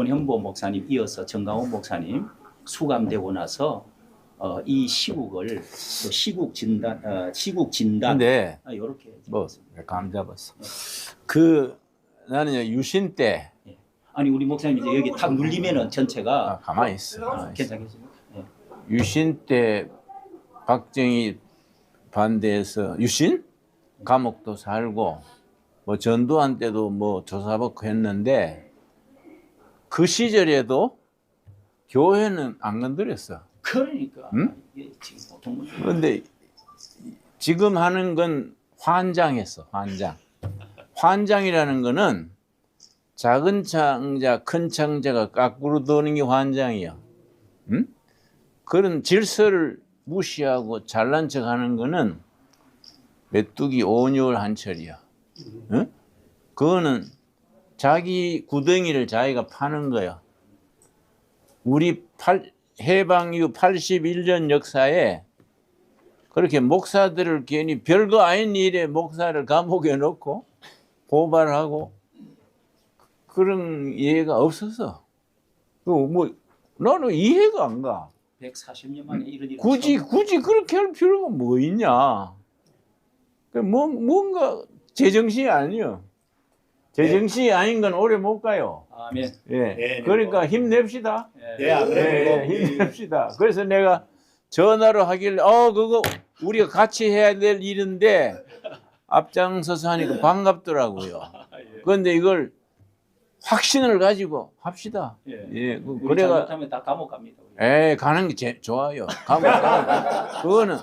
손현보 목사님 이어서 정강훈 목사님 수감되고 나서 어, 이 시국을 또 시국 진단 어, 시국 진단 근데 아, 이렇게 뭐 감 잡았어. 그 나는 유신 때 아니 우리 목사님 이제 여기 탁 눌리면은 전체가 아, 가만히 있어. 아, 가만히 있어. 괜찮겠습니까? 예. 유신 때 박정희 반대해서 유신 감옥도 살고 뭐 전두환 때도 뭐 조사받고 했는데 그 시절에도 교회는 안 건드렸어. 그러니까 응? 그런데 지금 하는 건 환장했어. 환장. 환장이라는 거는 작은 창자, 큰 창자가 거꾸로 도는 게 환장이야. 응? 그런 질서를 무시하고 잘난 척 하는 거는 메뚜기 온유월 한철이야. 응? 그거는 자기 구덩이를 자기가 파는 거야. 우리 팔- 해방 이후 81년 역사에 그렇게 목사들을 괜히 별거 아닌 일에 목사를 감옥에 넣고 고발하고 그런 예가 없어서 그뭐 나는 이해가 안 가. 140년 만에 이런 일 굳이 굳이 그렇게 할 필요가 뭐 있냐? 그 뭐, 뭔가 제정신이 아니요. 제정신이 아닌 건 오래 못 가요. 아멘. 예. 네, 그러니까 뭐. 힘냅시다. 예. 예, 안 예, 그래도 예, 힘냅시다. 그래서 내가 전화로 하길래 어 그거 우리가 같이 해야 될 일인데 앞장서서 하니까 반갑더라고요. 예. 그런데 이걸 확신을 가지고 합시다. 예. 예, 그, 우리 그래가 잘못하면 다 감옥 갑니다. 우리. 에 가는 게 제, 좋아요. 감옥 가는 거. 그거는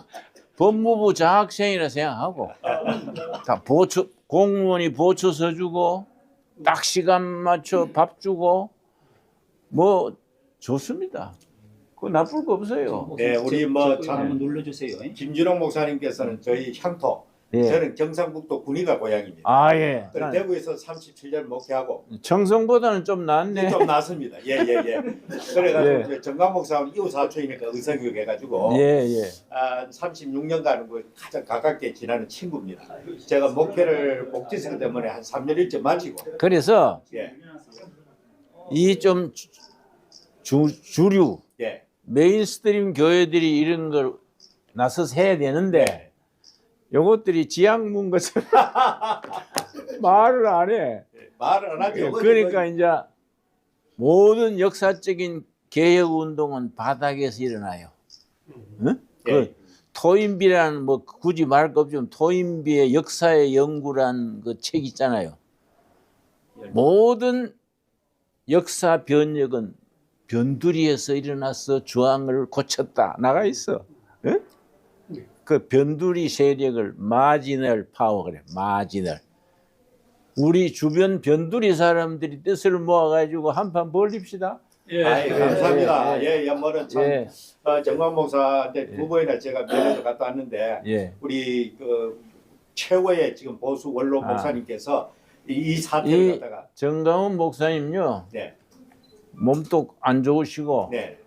법무부 장학생이라 생각하고 다 보초 공무원이 보초 서주고 딱 시간 맞춰 밥 주고 뭐 좋습니다. 그 나쁠 거 없어요. 네, 우리 뭐 참- 한번 눌러주세요. 김준홍 목사님께서는 저희 향토, 예. 저는 경상북도 군위가 고향입니다. 아 예. 그리고 대구에서 37년 목회하고 청성보다는 좀 낫네. 좀 낫습니다. 예, 예, 예. 그래가지고 예. 정강 목사하고 이웃 사촌이니까 의성교육 해가지고 예 예. 아, 36년간은 그 가장 가깝게 지나는 친구입니다. 제가 목회를 복지생 때문에 한 3년 일찍 마치고 그래서 예, 이좀 주, 주류 예, 메인스트림 교회들이 이런 걸 나서서 해야 되는데 네. 요것들이 지향문 것을 말을 안 해. 말을 안 하죠. 그러니까 이제 모든 역사적인 개혁 운동은 바닥에서 일어나요. 응? 그 예. 토인비라는 뭐 굳이 말할 거 없지만 토인비의 역사의 연구란 그 책 있잖아요. 모든 역사 변혁은 변두리에서 일어나서 주황을 고쳤다 나가 있어. 응? 그 변두리 세력을 마지널 파워 그래 마지널. 우리 주변 변두리 사람들이 뜻을 모아가지고 한판 벌립시다. 예. 아이, 감사합니다. 예, 예, 예, 뭐는 참 예, 어, 정광 목사한테 예. 두 번이나 제가 면회도 갔다 왔는데 예. 우리 그 최고의 지금 보수 원로 아. 목사님께서 이, 이 사태를 이 갖다가 정강훈 목사님요 네, 몸도 안 좋으시고 네,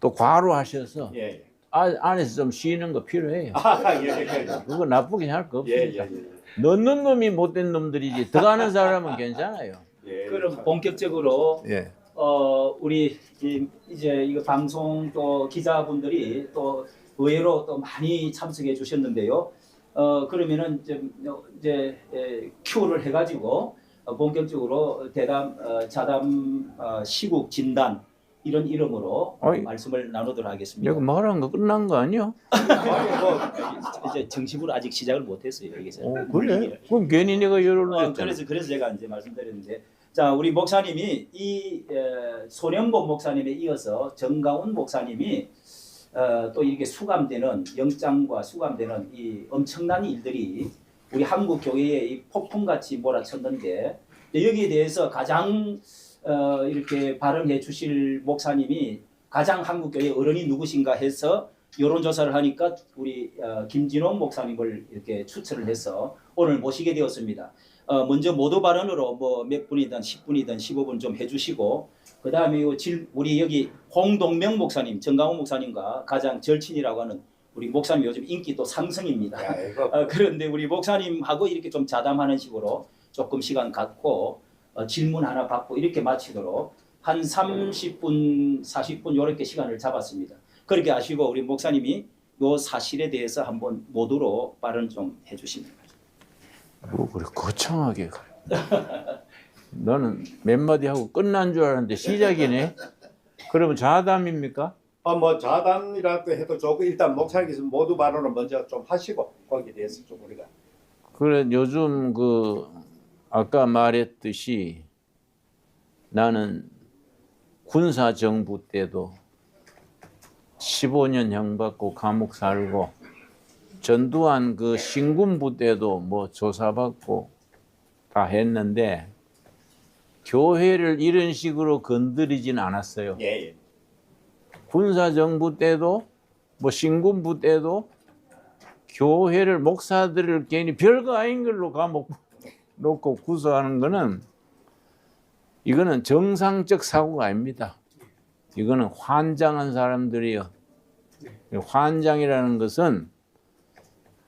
또 과로하셔서 예, 예. 아, 안에서 좀 쉬는 거 필요해요. 아, 예, 예, 예. 그거 나쁘게 할 거 예, 없습니다. 예, 예. 넣는 놈이 못된 놈들이지 들어가는 사람은 괜찮아요. 예, 그럼 참. 본격적으로 예. 어 우리 이, 이제 이거 방송 또 기자분들이 또 의외로 또 많이 참석해 주셨는데요. 어 그러면은 좀 어, 이제 에, 큐를 해가지고 어, 본격적으로 대담 어, 자담 어, 시국 진단 이런 이름으로 어, 어이. 말씀을 나누도록 하겠습니다. 여기 말한 거 끝난 거 아니야? 아니, 뭐, 이제 정식으로 아직 시작을 못했어요 여기서. 어, 그래? 그럼 괜히 내가 열을 어. 그래서 그래서 제가 이제 말씀드렸는데 자 우리 목사님이 이 에, 소년복 목사님에 이어서 정가운 목사님이 어, 또 이렇게 수감되는 영장과 수감되는 이 엄청난 일들이 우리 한국 교회에 이 폭풍같이 몰아쳤는데 여기에 대해서 가장 어, 이렇게 발언해 주실 목사님이 가장 한국 교회 어른이 누구신가 해서 여론조사를 하니까 우리 어, 김진홍 목사님을 이렇게 추천을 해서 오늘 모시게 되었습니다. 어, 먼저 모두 발언으로 뭐 몇 분이든 10분이든 15분 좀 해주시고 그 다음에 우리 여기 홍동명 목사님, 정강호 목사님과 가장 절친이라고 하는 우리 목사님 요즘 인기 또 상승입니다. 야, 어, 그런데 우리 목사님하고 이렇게 좀 자담하는 식으로 조금 시간 갖고 어, 질문 하나 받고 이렇게 마치도록 한 30분, 40분 이렇게 시간을 잡았습니다. 그렇게 하시고 우리 목사님이 요 사실에 대해서 한번 모두로 발언 좀 해주십니다. 뭐 그래 거창하게 그래. 너는 몇 마디 하고 끝난 줄 알았는데 시작이네. 그러면 자담입니까? 어, 뭐 자담이라도 해도 좋고 일단 목사님께서 모두 발언을 먼저 좀 하시고 거기에 대해서 좀 우리가 그래 요즘 그 아까 말했듯이 나는 군사 정부 때도 15년 형 받고 감옥 살고 전두환 그 신군부 때도 뭐 조사받고 다 했는데 교회를 이런 식으로 건드리진 않았어요. 예, 예. 군사 정부 때도 뭐 신군부 때도 교회를 목사들을 괜히 별거 아닌 걸로 감옥 놓고 구속하는 거는 이거는 정상적 사고가 아닙니다. 이거는 환장한 사람들이요. 환장이라는 것은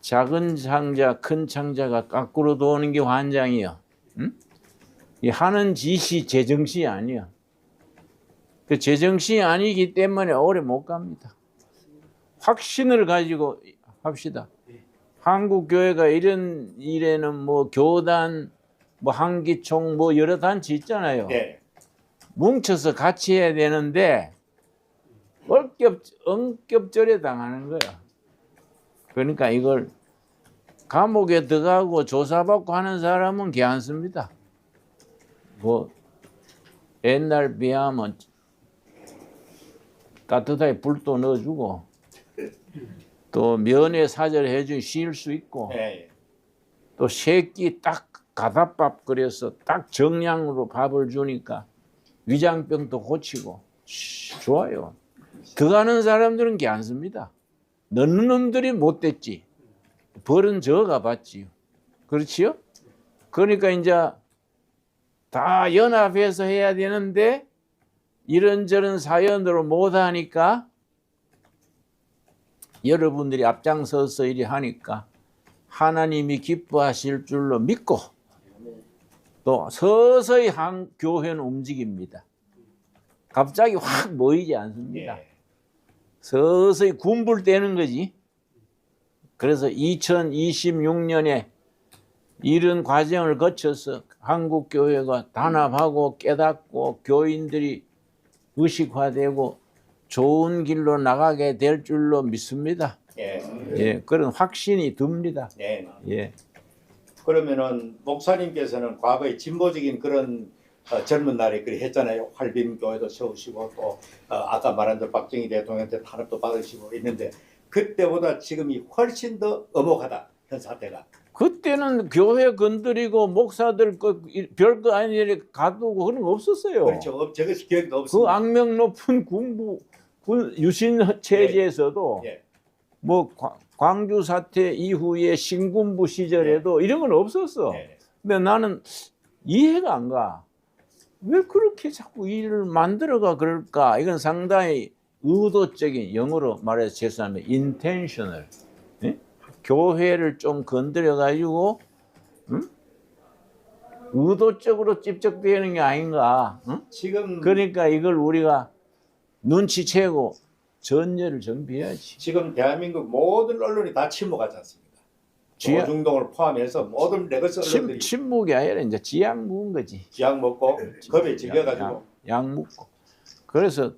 작은 창자, 큰 창자가 거꾸로 도는 게 환장이요. 응? 이 하는 짓이 제정신이 아니야. 그 제정신이 아니기 때문에 오래 못 갑니다. 확신을 가지고 합시다. 한국 교회가 이런 일에는 뭐 교단, 뭐 한기총, 뭐 여러 단체 있잖아요. 네. 뭉쳐서 같이 해야 되는데 얼겹 엉겹절에 당하는 거야. 그러니까 이걸 감옥에 들어가고 조사받고 하는 사람은 괜찮습니다. 뭐 옛날 비하면 따뜻하게 불도 넣어주고 또 면회 사절 해주 쉴수 있고 예, 예. 또 새끼 딱 가다밥 끓여서 딱 정량으로 밥을 주니까 위장병도 고치고 씨, 좋아요. 들어가는 사람들은 괜찮습니다. 넣는 놈들이 못 됐지. 벌은 저가 받지요. 그렇지요? 그러니까 이제 다 연합해서 해야 되는데 이런저런 사연으로 못 하니까 여러분들이 앞장서서 이리 하니까 하나님이 기뻐하실 줄로 믿고 또 서서히 한 교회는 움직입니다. 갑자기 확 모이지 않습니다. 예. 서서히 군불대는 거지. 그래서 2026년에 이런 과정을 거쳐서 한국 교회가 단합하고 깨닫고 교인들이 의식화되고 좋은 길로 나가게 될 줄로 믿습니다. 예. 예, 그런 확신이 듭니다. 예. 예. 그러면은 목사님께서는 과거에 진보적인 그런 어, 젊은 날에 그리 했잖아요. 활빈 교회도 세우시고 또 어, 아까 말한 대로 박정희 대통령한테 탄압도 받으시고 있는데 그때보다 지금이 훨씬 더 엄혹하다 현 사태가. 그때는 교회 건드리고 목사들 별거 아닌 일에 가두고 그런 거 없었어요. 그렇죠. 어, 저것이 기억도 그. 악명 높은 군부 군 유신 체제에서도 예. 뭐 과- 광주 사태 이후에 신군부 시절에도 이런 건 없었어. 예. 근데 나는 이해가 안 가. 왜 그렇게 자꾸 일을 만들어가 그럴까? 이건 상당히 의도적인 영어로 말해서 죄송하면 intentional. 예? 교회를 좀 건드려 가지고 응? 의도적으로 찝적대는 게 아닌가? 응? 지금 그러니까 이걸 우리가 눈치채고 전열을 정비해야지. 지금 대한민국 모든 언론이 다 침묵하지 않습니까? 지하- 조중동을 포함해서 모든 레거스 침, 언론들이 침묵이 아니라 이제 지약 묵은 거지. 지약 먹고 겁에 질려가지고 약, 약 묵고. 그래서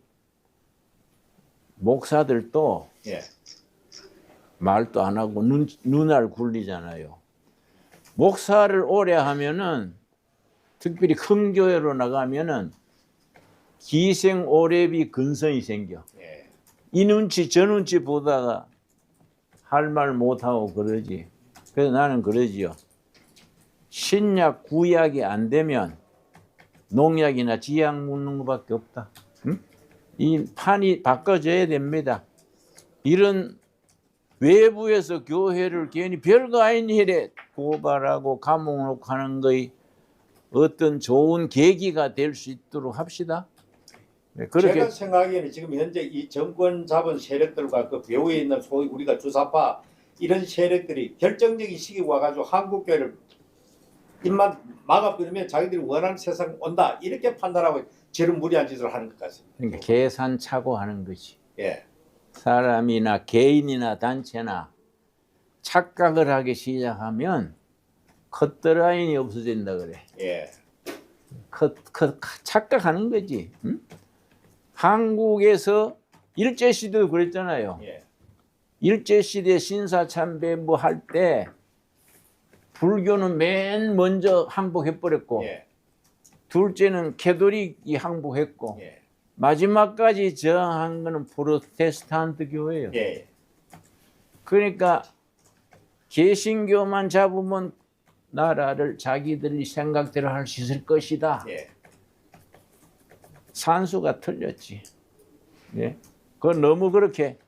목사들도 예. 말도 안 하고 눈, 눈알 굴리잖아요. 목사를 오래 하면은 특별히 큰 교회로 나가면은 기생 오래비 근성이 생겨. 예. 이 눈치 저 눈치 보다가 할 말 못하고 그러지. 그래서 나는 그러지요. 신약 구약이 안 되면 농약이나 지약 묻는 것밖에 없다. 응? 이 판이 바꿔져야 됩니다. 이런 외부에서 교회를 괜히 별거 아닌 일에 고발하고 감옥 놓고 하는 거의 어떤 좋은 계기가 될 수 있도록 합시다. 네, 그렇게 제가 생각하기에는 지금 현재 이 정권 잡은 세력들과 그 배후에 있는 소위 우리가 주사파 이런 세력들이 결정적인 시기 와가지고 한국 교회를 입만 막아버리면 자기들이 원하는 세상 온다 이렇게 판단하고 저런 무리한 짓을 하는 것 같습니다. 그러니까 계산차고 하는 거지. 예, 사람이나 개인이나 단체나 착각을 하기 시작하면 컷드라인이 없어진다 그래. 예, 컷, 컷, 착각하는 거지. 응? 한국에서 일제 시대도 그랬잖아요. 예, 일제 시대 신사참배부 할때 불교는 맨 먼저 항복해 버렸고 예, 둘째는 캐톨릭이 항복했고 예, 마지막까지 저항한 거는 프로테스탄트 교회예요. 예, 그러니까 개신교만 잡으면 나라를 자기들이 생각대로 할 수 있을 것이다. 예, 산수가 틀렸지. 예. 그건 너무 그렇게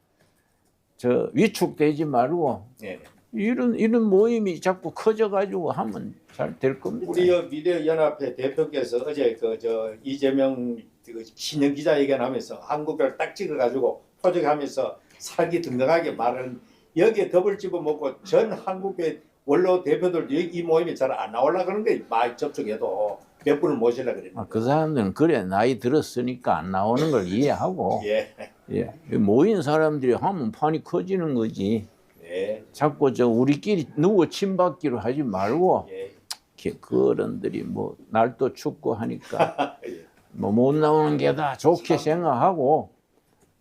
저 위축되지 말고 예. 이런 이런 모임이 자꾸 커져 가지고 하면 잘 될 겁니다. 우리 여 미래 연합회 대표께서 어제 그 저 이재명 그 신년 기자회견하면서 한국을 딱 찍어가지고 포장하면서 살기 등등하게 말하는 여기에 덮을 집어먹고 전 한국의 원로 대표들도 이- 이 모임에 잘안 나올라 그런 게 많이 접촉해도 몇 분을 모시려 그랬는데 아, 그 사람들은 그래 나이 들었으니까 안 나오는 걸 이해하고 예, 예. 모인 사람들이 하면 판이 커지는 거지. 예, 자꾸 저 우리끼리 누구 침받기로 하지 말고 예, 그런들이 뭐 날도 춥고 하니까 예. 뭐못 나오는 게 다 좋게 생각하고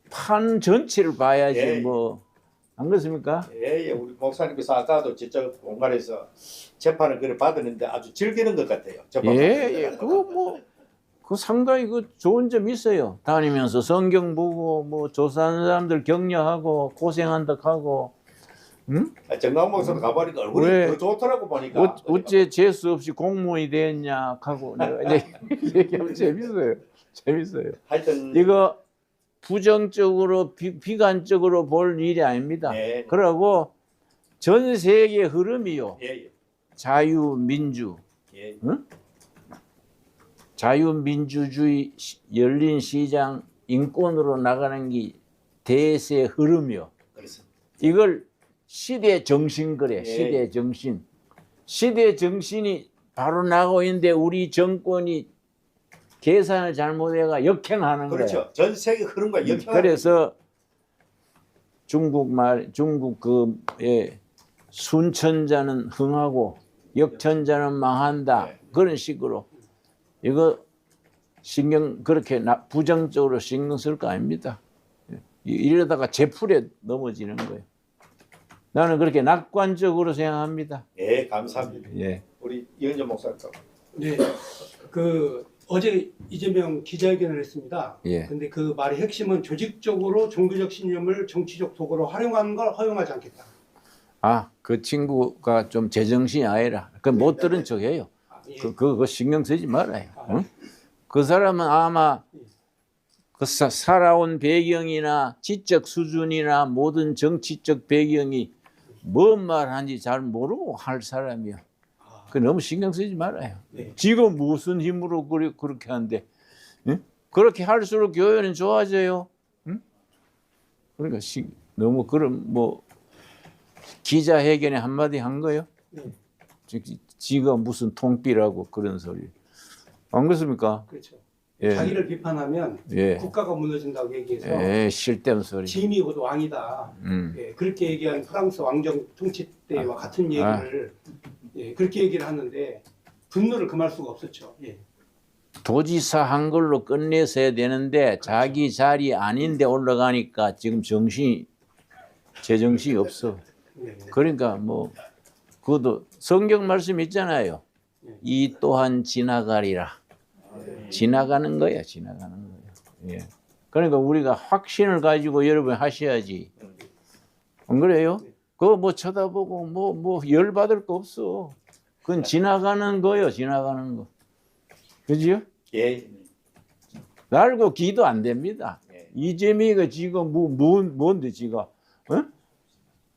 판 전체를 봐야지 예. 뭐 안 그렇습니까? 예, 예, 우리 목사님께서 아까도 지적 공간에서 재판을 그래 받았는데 아주 즐기는 것 같아요. 재판 예, 예, 거. 그거 뭐, 그 상당히 그 좋은 점 있어요. 다니면서 성경 보고 뭐 조사하는 사람들 격려하고 고생한다 하고, 응? 아, 정강 목사도 가보니까 얼굴이 왜? 더 좋더라고 보니까. 어, 어째 재수 없이 공무원이 됐냐 하고 내가 얘기하면 재밌어요. 재밌어요. 하여튼 이거 부정적으로 비, 비관적으로 볼 일이 아닙니다. 예, 그러고 전 세계 흐름이요. 예, 자유 민주, 예, 자유 민주주의 시- 열린 시장 인권으로 나가는 게 대세 흐름이요. 그렇습니다. 이걸 시대 정신 그래. 예. 시대 정신. 시대 정신이 바로 나가고 있는데 우리 정권이 계산을 잘못해가 역행하는 거예요. 그렇죠. 전 세계 흐름과 역행. 음, 그래서 중국 말 중국 그의 순천자는 흥하고 역천자는 망한다 네. 그런 식으로 이거 신경 그렇게 나- 부정적으로 신경 쓸 거 아닙니다. 이- 이러다가 제풀에 넘어지는 거예요. 나는 그렇게 낙관적으로 생각합니다. 예, 감사합니다. 예. 우리 이은정 목사님. 네, 그 어제 이재명 기자회견을 했습니다. 예. 근데 그 말의 핵심은 조직적으로 종교적 신념을 정치적 도구로 활용하는 걸 허용하지 않겠다. 아, 그 친구가 좀 제정신이 아니라 그못 들은 척해요. 아, 예. 그, 그, 그 신경 쓰지 말아요. 응? 그 사람은 아마 그 사, 살아온 배경이나 지적 수준이나 모든 정치적 배경이 뭔 말 하는지 잘 모르고 할 사람이야. 아, 그 너무 신경 쓰지 말아요. 네. 지금 무슨 힘으로 그리, 그렇게 하는데 응? 그렇게 할수록 교회는 좋아져요. 응? 그러니까 시, 너무 그런 뭐 기자회견에 한마디 한 거요. 네, 지- 지가 무슨 통비라고 그런 소리. 안 그렇습니까? 그렇죠. 예. 자기를 비판하면 예. 국가가 무너진다고 얘기해서 예, 실댐 소리. 짐이 곧 왕이다. 음. 예, 그렇게 얘기한 프랑스 왕정 통치 때와 같은 아. 얘기를 예, 그렇게 얘기를 하는데 분노를 금할 수가 없었죠. 예. 도지사 한 걸로 끝내서야 되는데 자기 자리 아닌데 올라가니까 지금 정신이 제정신이 없어. 네. 그러니까 뭐 그것도 성경 말씀 있잖아요. 이 또한 지나가리라. 지나가는 거야, 지나가는 거야. 예. 그러니까 우리가 확신을 가지고 여러분 하셔야지. 안 그래요? 그거 뭐 쳐다보고 뭐 뭐 열 받을 거 없어. 그건 지나가는 거요, 지나가는 거. 그지요? 예, 날고 기도 안 됩니다. 예. 이재명이가 지금 뭐, 뭐 뭔데 지가 어?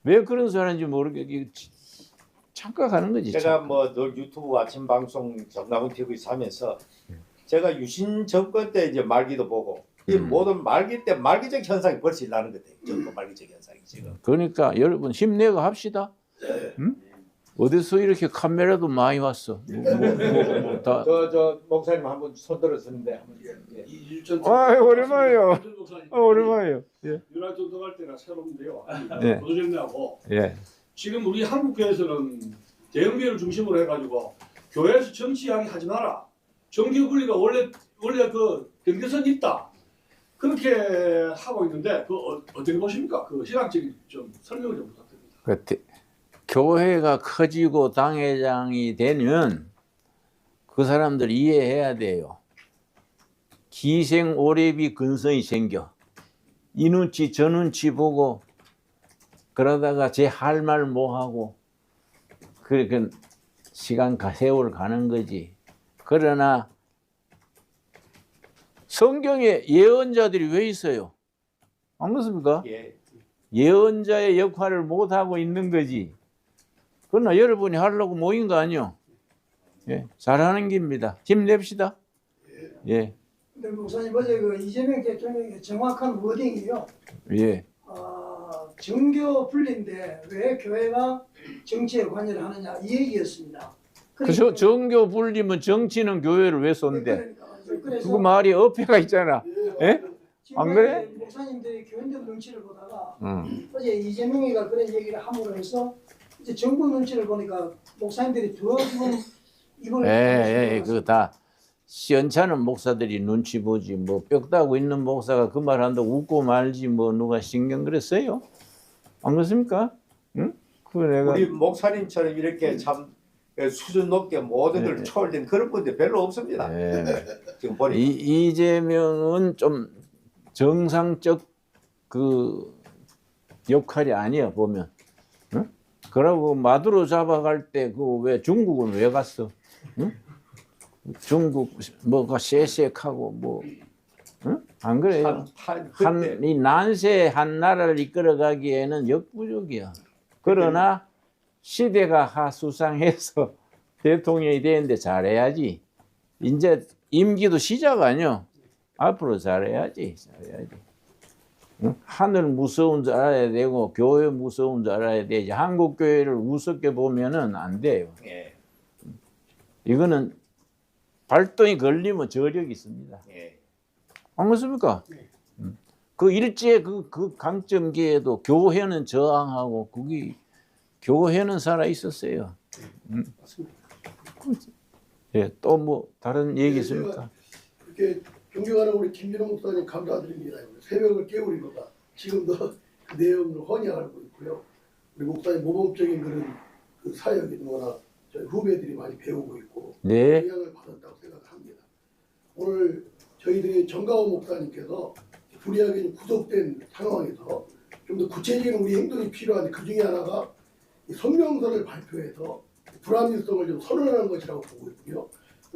왜 그런 소리인지 모르겠 지- 착각하는 거지. 제가. 뭐 늘 유튜브 아침 방송 정남훈 TV에서 하면서 제가 유신 정권 때 이제 말기도 보고 이 음. 모든 말기 때 말기적 현상이 벌써 일어나는 것 같아요. 정권 말기적 현상이 지금. 그러니까 여러분 힘내고 합시다. 응? 어디서 이렇게 카메라도 많이 왔어. 뭐, 뭐, 뭐, 뭐, 다. 저 저 목사님 한 번 손 들었었는데 한번 예. 이일전 아, 오랜만이에요. 이일전 목사님. 어, 오랜만이에요. 예. 유라 전도 할 때가 새로운데요. 네. 도전하고 예. 지금 우리 한국 교회에서는 대형교회를 중심으로 해가지고 교회에서 정치 이야기 하지 마라. 정교 분리가 원래 원래 그 경계선 있다. 그렇게 하고 있는데 그 어, 어떻게 보십니까? 그 신학적인 좀 설명을 좀 부탁드립니다. 그 대- 교회가 커지고 당회장이 되면 그 사람들 이해해야 돼요. 기생 오래비 근성이 생겨. 이 눈치 저 눈치 보고 그러다가 제 할말뭐 하고 그렇게 시간 가 세월 가는 거지. 그러나 성경에 예언자들이 왜 있어요? 안 그렇습니까? 예. 예언자의 역할을 못 하고 있는 거지. 그러나 여러분이 하려고 모인 거 아니요? 예, 잘하는 길입니다. 힘냅시다. 예, 근데 목사님 어제 그 이재명 대통령의 정확한 워딩이요. 예, 어, 정교 분리인데 왜 교회가 정치에 관여를 하느냐 이 얘기였습니다. 그래서 정교 불리면 정치는 교회를 왜 쏜대? 그 말이 어폐가 있잖아. 예? 안 그래? 목사님들이 교인들 눈치를 보다가 응. 어제 이재명이가 그런 얘기를 함으로 해서 이제 정부 눈치를 보니까 목사님들이 더 지금 이걸 예, 예, 그거 다 시원찮은 목사들이 눈치 보지. 뭐 뼈다고 있는 목사가 그 말 한다고 웃고 말지. 뭐 누가 신경 그랬어요? 안 그렇습니까? 응? 그 내가 우리 목사님처럼 이렇게 참 수준 높게 모든 걸 네. 초월된 그런 분들 별로 없습니다. 예. 지금 보니 이, 이재명은 좀 정상적 그 역할이 아니야 보면. 응? 그러고 마두로 잡아갈 때 그 왜 중국은 왜 갔어? 응? 중국 뭐가 쎄쎄하고 뭐, 응? 안 그래요? 한, 그때 한이 난세 한 나라를 이끌어가기에는 역부족이야. 그러나 시대가 하수상해서 대통령이 되는데 잘해야지. 이제 임기도 시작 아니요. 앞으로 잘해야지. 잘해야지. 응? 하늘 무서운 줄 알아야 되고 교회 무서운 줄 알아야 되지. 한국 교회를 우습게 보면은 안 돼요. 예, 이거는 발동이 걸리면 저력이 있습니다. 예. 안 그렇습니까? 음. 그 일제 그, 그 강점기에도 교회는 저항하고 그게 교회는 살아 있었어요. 음. 예, 또 뭐 다른 얘기 있습니까? 이렇게 존경하는 우리 김진호 목사님 감사드립니다. 새벽을 깨우리로다. 지금도 그 내용을 헌히 알고 있고요. 우리 목사님 모범적인 그런 그 사역이 뭐나 저희 후배들이 많이 배우고 있고 네, 영향을 받았다고 생각합니다. 오늘 저희들이 정가호 목사님께서 불이하게 좀 구속된 상황에서 좀 더 구체적인 우리 행동이 필요한데 그 중에 하나가 이 성명서를 발표해서 불합리성을 좀 선언하는 것이라고 보고 있고요.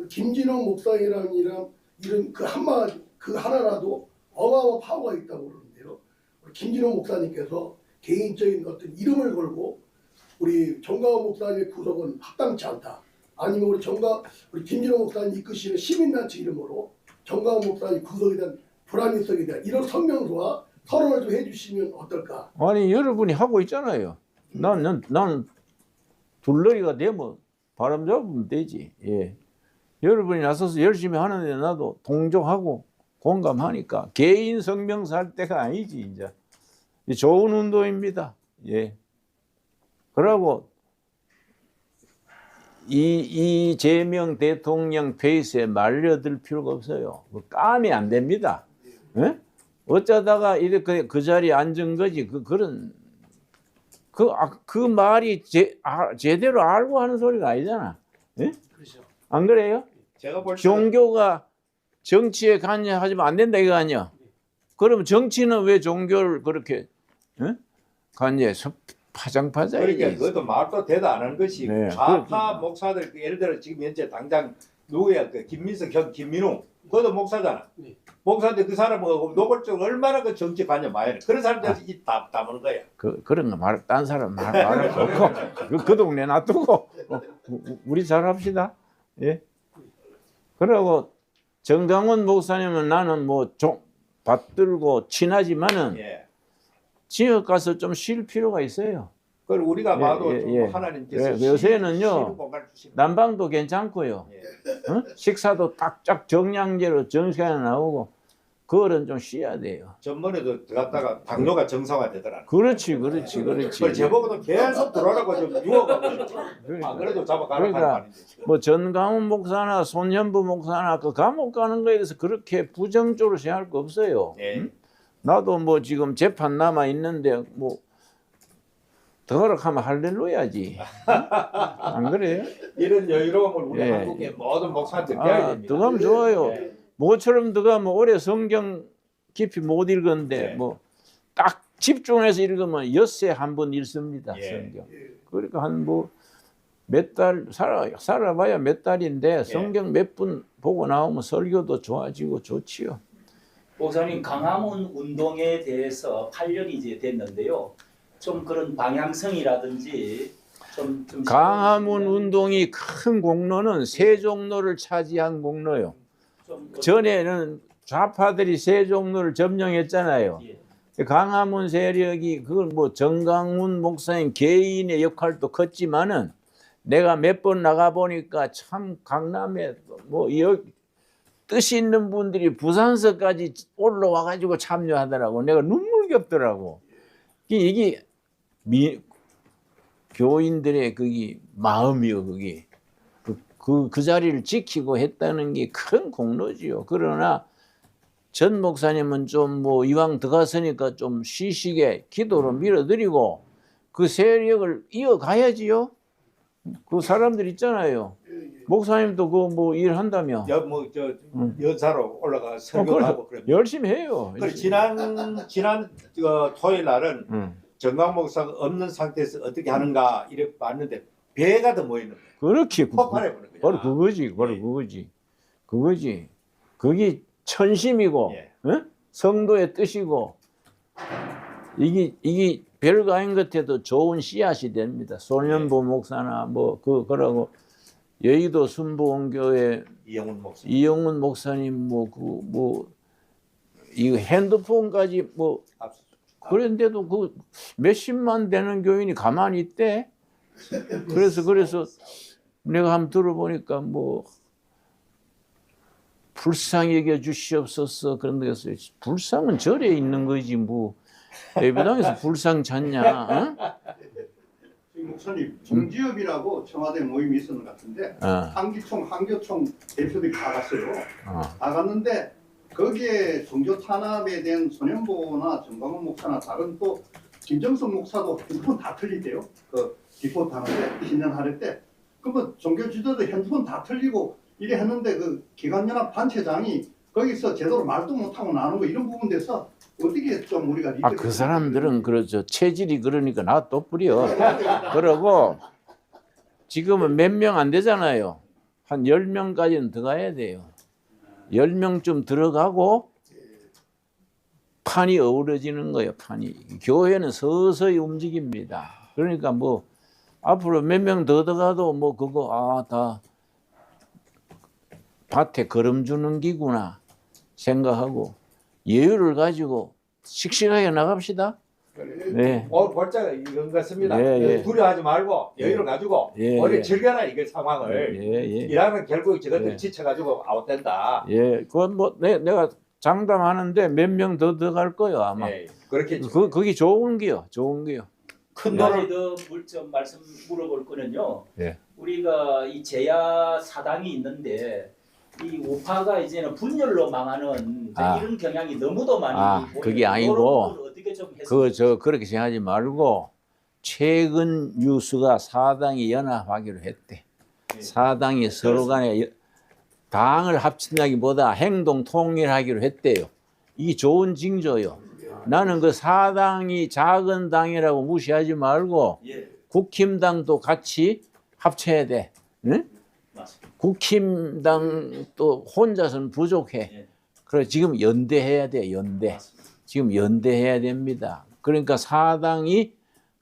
김진홍 이름, 이름 그 한마 그 하나라도 어마어마 파워가 있다고 그러는데요. 김진홍 목사님께서 개인적인 어떤 이름을 걸고 우리 정가호 목사님의 구속은 합당치 않다. 아니면 우리 정가 우리 김진호 목사님 이끄시는 시민단체 이름으로 정가호 목사님 구속에 대한 불합리성에 대한 이런 성명서와 선언을 좀 해주시면 어떨까? 아니 여러분이 하고 있잖아요. 나는 나는 둘러리가 되면 바람 잡으면 되지. 예, 여러분이 나서서 열심히 하는데 나도 동조하고 공감하니까 개인 성명서 할 때가 아니지 이제 이 좋은 운동입니다. 예. 그러고 이 이재명 대통령 페이스에 말려들 필요가 없어요. 뭐 까면 안 됩니다. 예? 어쩌다가 이렇게 그 자리에 앉은 거지 그 그런 그, 아, 그 말이 제, 아, 제대로 알고 하는 소리가 아니잖아. 그렇죠. 안 그래요? 제가 볼 종교가 정치에 관여하지면 안 된다 이거 아니야? 그러면 정치는 왜 종교를 그렇게 어? 관여해서 파장파장이지? 그러니까 그것도 말도 대도 안 하는 것이 네, 좌파 목사들 그 예를 들어 지금 현재 당장 누구야 그 김민석 형 김민웅 그것도 목사잖아. 네. 목사인데 그 사람하고 노골적으로 얼마나 그 정치 관여 많이 해. 그런 사람들이 이다 담는 거야. 그, 그런 거 말, 딴 사람 말, 말을 없고, 그, 그 동네 놔두고, 어, 우- 우리 잘 합시다. 예. 그러고, 정강원 목사님은 나는 뭐, 좀, 받들고 친하지만은, 예. 지역 가서 좀 쉴 필요가 있어요. 그걸 우리가 예, 봐도 예, 좀 예. 하나님께서 예, 요새는요, 난방도 괜찮고요. 예. 어? 식사도 딱딱 정량제로 정시간에 나오고 그거는 좀 쉬어야 돼요. 전번에도 들어갔다가 당뇨가 정상화되더라. 그렇지, 그렇지, 그렇지. 그걸 제보고도 계속 들어오라고 좀 유혹하고 있죠. 안 그래도 잡아가라고 그러니까. 뭐 전강훈 목사나 손현부 목사나 그 감옥 가는 거에 대해서 그렇게 부정적으로 생각할 거 없어요. 예. 응? 나도 뭐 지금 재판 남아 있는데 뭐 더 허락하면 할렐루야지. 응? 안 그래요? 이런 여유로움을 우리 예. 한국의 모든 목사한테 배워야 아, 됩니다. 들어가면 좋아요. 예. 모처럼 들어가면 오래 성경 깊이 못 읽었는데 예. 뭐딱 집중해서 읽으면 엿새 한 번 읽습니다 예. 성경. 그러니까 한 뭐 몇 달 살아 살아봐야 몇 예. 달인데 성경 몇분 보고 나오면 설교도 좋아지고 좋지요. 목사님 강화문 운동에 대해서 8년이 이제 됐는데요. 좀 그런 방향성이라든지 좀, 좀 강화문 운동이 큰 공로는 세종로를 차지한 공로요. 좀 전에는 좌파들이 세종로를 점령했잖아요. 예. 강화문 세력이 그걸 뭐 정강훈 목사님 개인의 역할도 컸지만은 내가 몇 번 나가 보니까 참 강남에 뭐 여, 뜻이 있는 분들이 부산서까지 올라와 가지고 참여하더라고. 내가 눈물겹더라고. 이게 미, 교인들의 그게 마음이요, 그게. 그, 그, 그 자리를 지키고 했다는 게 큰 공로지요. 그러나 전 목사님은 좀 뭐 이왕 들어갔으니까 좀 쉬시게 기도로 밀어드리고 그 세력을 이어가야지요. 그 사람들 있잖아요. 목사님도 그 뭐 일한다며 여뭐저 음. 여사로 올라가 설교도 그래. 하고 그래. 열심히 해요. 그 지난 지난 어, 토요일 날은 응. 정강 목사가 없는 상태에서 어떻게 하는가 이렇게 봤는데 배가 더 모이는 거예요. 그렇게 폭발해 버는 거야. 바로 그거지, 바로 예. 그거지, 그거지. 그게 천심이고 예. 어? 성도의 뜻이고 이게 이게 별거 아닌 것 같아도 좋은 씨앗이 됩니다. 소년부 목사나 뭐그 그러고 여의도 순복음교회 이영훈 목사. 이영훈 목사님 뭐 그뭐 이거 핸드폰까지 뭐 그런데도 그 몇십만 되는 교인이 가만히 있대. 그래서 그래서 내가 한번 들어보니까 뭐 불쌍히 여겨 주시옵소서 그런 데서 불쌍은 절에 있는 거지 뭐 예배당에서 불쌍 찾냐? 어? 목사님 종지협이라고 청와대 모임이 있었는 것 같은데 어, 한기총, 한교총 대표들이 다 갔어요. 어. 다 갔는데 거기에 종교 탄압에 대한 손현보나 정광훈 목사나 다른 또 김정선 목사도 핸드폰 다 틀리대요. 그 리포트 하는데 신년 할애 때. 그러면 종교 지도도 핸드폰 다 틀리고 이래 했는데 그 기관연합 단체장이 거기서 제대로 말도 못하고 나오는 거 이런 부분 돼서 어떻게 좀 우리가 아 그 사람들은 그렇죠 체질이 그러니까 나또 뿌려. 그러고 지금은 몇 명 안 되잖아요. 한 10명까지는 들어가야 돼요. 10명쯤 들어가고 판이 어우러지는 거예요. 판이. 교회는 서서히 움직입니다. 그러니까 뭐 앞으로 몇 명 더 들어가도 뭐 그거 아 다 밭에 거름 주는 기구나 생각하고 여유를 가지고 씩씩하게 나갑시다. 네. 오늘 볼자가 이건 같습니다. 예, 예. 두려워하지 말고 여유를 가지고 예, 우리 예. 즐겨라 이게 상황을. 예, 예. 일하면 결국 저것들 예. 지쳐가지고 아웃된다. 예, 그건 뭐 내, 내가 장담하는데 몇 명 더 들어갈 거요 아마. 예, 그렇게 그 그게 좋은 게요, 좋은 게요. 큰한 돈을 가지 더 물점 말씀 물어볼 거는요. 예. 우리가 이 제야 사당이 있는데 이 우파가 이제는 분열로 망하는 이제 아. 이런 경향이 너무도 많이 아, 그게 아니고 어떻게 좀 그 저 그렇게 생각하지 말고 최근 뉴스가 사당이 연합하기로 했대. 사당이 서로 간에 여- 당을 합친다기보다 행동 통일하기로 했대요. 이게 좋은 징조요. 나는 그 사당이 작은 당이라고 무시하지 말고 예, 국힘당도 같이 합쳐야 돼. 응? 맞습니다. 국힘당 또 혼자서는 부족해. 예. 그래 지금 연대해야 돼. 연대. 맞습니다. 지금 연대해야 됩니다. 그러니까 사당이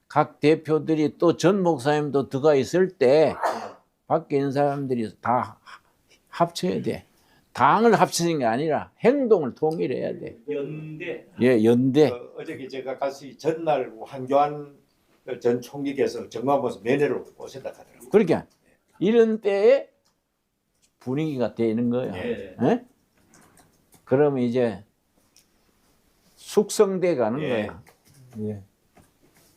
각 대표들이 또 전 목사님도 들어가 있을 때 밖에 있는 사람들이 다 합쳐야 돼. 당을 합치는 게 아니라 행동을 통일해야 돼. 연대 예, 연대. 어, 어저께 제가 가서 전날 한교안 전 총리께서 정광훈 면회를 오셨다 하더라고요. 그러니까 이런 때에 분위기가 되는 거예요. 예. 예? 그러면 이제 숙성돼 가는 예. 거야. 예.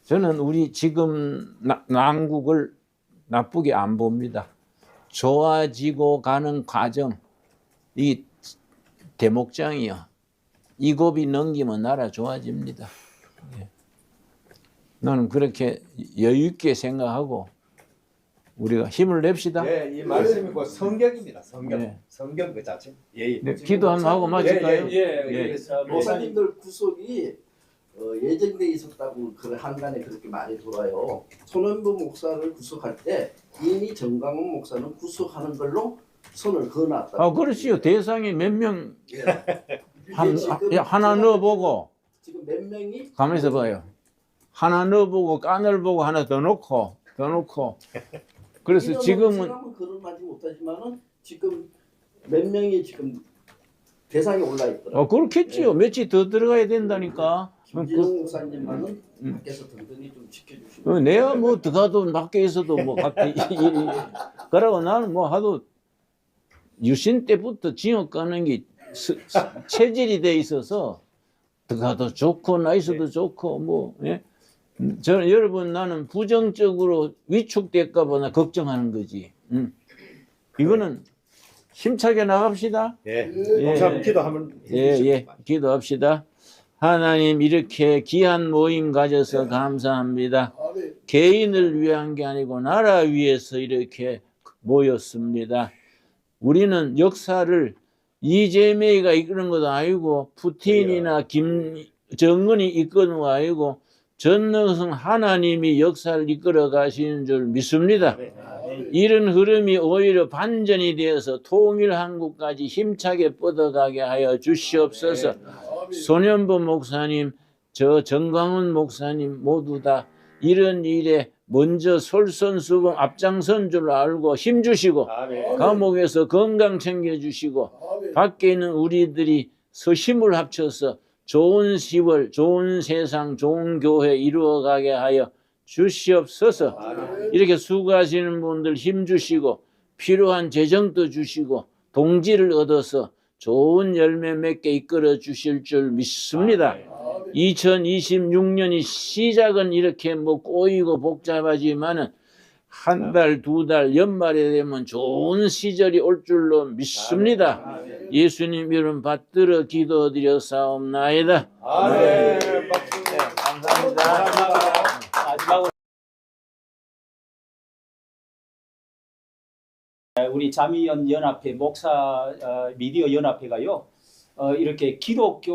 저는 우리 지금 나- 난국을 나쁘게 안 봅니다. 좋아지고 가는 과정, 이 대목장이요. 이 고비 넘기면 나라 좋아집니다. 예. 나는 그렇게 여유 있게 생각하고 우리가 힘을 냅시다. 네, 이 말씀이 그 성경입니다. 성경. 네. 성경 그 자체. 예. 네, 기도 한번 하고 마칠까요? 예, 예, 예. 예. 자, 목사님 목사님들 구속이 어, 예정돼 있었다고 그 한간에 그렇게 많이 돌아요. 손원부 목사를 구속할 때 이미 정강훈 목사는 구속하는 걸로 손을 그어놨다. 아, 그렇지요. 대상이 몇명 한, 이게 지금 하나 넣어보고 지금 몇 명이 가만있어 봐요. 하나 넣어보고 깐을 보고 하나 더 넣고 더 넣고 그래서 지금은 사람은 거론하지 못하지만은 지금 몇 명이 지금 대상에 올라 있더라고요. 어 그렇겠지요. 며칠 더 들어가야 된다니까. 김진영 목사님만은 음. 밖에서 든든히 좀 지켜주시고. 어, 내가 뭐 들어가도 밖에 있어도 뭐 이- 그러고 나는 뭐 하도 유신 때부터 징역 가는 게 스- 스- 체질이 돼 있어서 들어가도 좋고 나 있어도 좋고 뭐 예? 음, 저는 여러분 나는 부정적으로 위축될까 봐나 걱정하는 거지. 음. 이거는 힘차게 나갑시다. 네. 예. 목사님 기도하면 예, 예. 기도합시다. 하나님 이렇게 귀한 모임 가져서 감사합니다. 아멘. 개인을 위한 게 아니고 나라 위해서 이렇게 모였습니다. 우리는 역사를 이재명이가 이끄는 것도 아니고 푸틴이나 김정은이 이끄는 거 아니고 전능성 하나님이 역사를 이끌어 가시는 줄 믿습니다. 이런 흐름이 오히려 반전이 되어서 통일 한국까지 힘차게 뻗어가게 하여 주시옵소서. 아멘. 손현보 목사님, 저 정광훈 목사님 모두 다 이런 일에 먼저 솔선수범 앞장선 줄 알고 힘 주시고 아멘. 감옥에서 건강 챙겨 주시고 아멘. 밖에 있는 우리들이 서힘을 합쳐서 좋은 10월, 좋은 세상, 좋은 교회 이루어가게 하여 주시옵소서. 이렇게 수고하시는 분들 힘 주시고 필요한 재정도 주시고 동지를 얻어서 좋은 열매 맺게 이끌어 주실 줄 믿습니다. 아멘. 2026년이 시작은 이렇게 뭐 꼬이고 복잡하지만은 한 달, 두 달, 연말에 되면 좋은 시절이 올 줄로 믿습니다. 예수님 이름 받들어 기도드렸사옵나이다. 아멘. 감사합니다. 마지막으로 우리 자미연 연합회 목사 어, 미디어 연합회가요 어, 이렇게 기독교